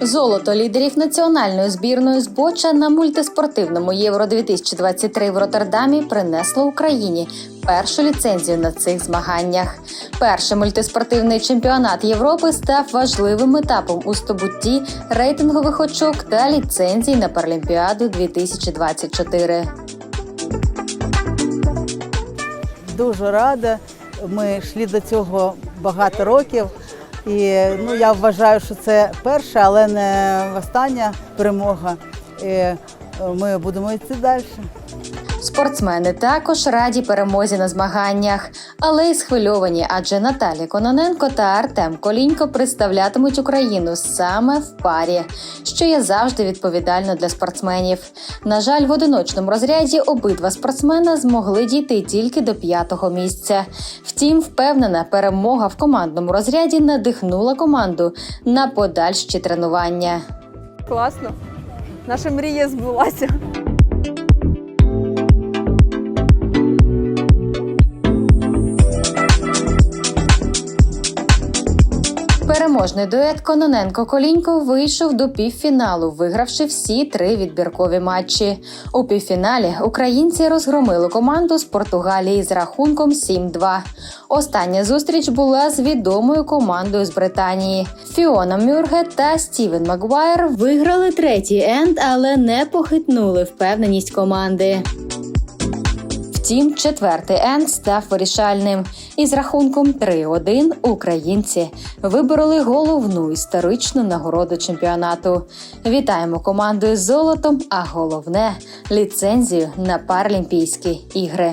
Золото лідерів національної збірної з боча на мультиспортивному Євро 2023 в Роттердамі принесло Україні першу ліцензію на цих змаганнях. Перший мультиспортивний чемпіонат Європи став важливим етапом у здобутті рейтингових очок та ліцензій на Паралімпіаду 2024. Дуже рада. Ми йшли до цього багато років. І ну, я вважаю, що це перша, але не остання перемога. І ми будемо йти далі. Спортсмени також раді перемозі на змаганнях, але й схвильовані, адже Наталія Кононенко та Артем Колінько представлятимуть Україну саме в парі, що є завжди відповідально для спортсменів. На жаль, в одиночному розряді обидва спортсмена змогли дійти тільки до п'ятого місця. Втім, впевнена, перемога в командному розряді надихнула команду на подальші тренування. Класно. Наша мрія збулася. Переможний дует Кононенко Колінько вийшов до півфіналу, вигравши всі три відбіркові матчі. У півфіналі українці розгромили команду з Португалії з рахунком 7-2. Остання зустріч була з відомою командою з Британії. Фіона Мюрге та Стівен Макгуайр виграли третій енд, але не похитнули впевненість команди. Втім, четвертий енд став вирішальним. І з рахунком 3-1 українці вибороли головну історичну нагороду чемпіонату. Вітаємо команду із золотом, а головне ліцензію на Паралімпійські ігри.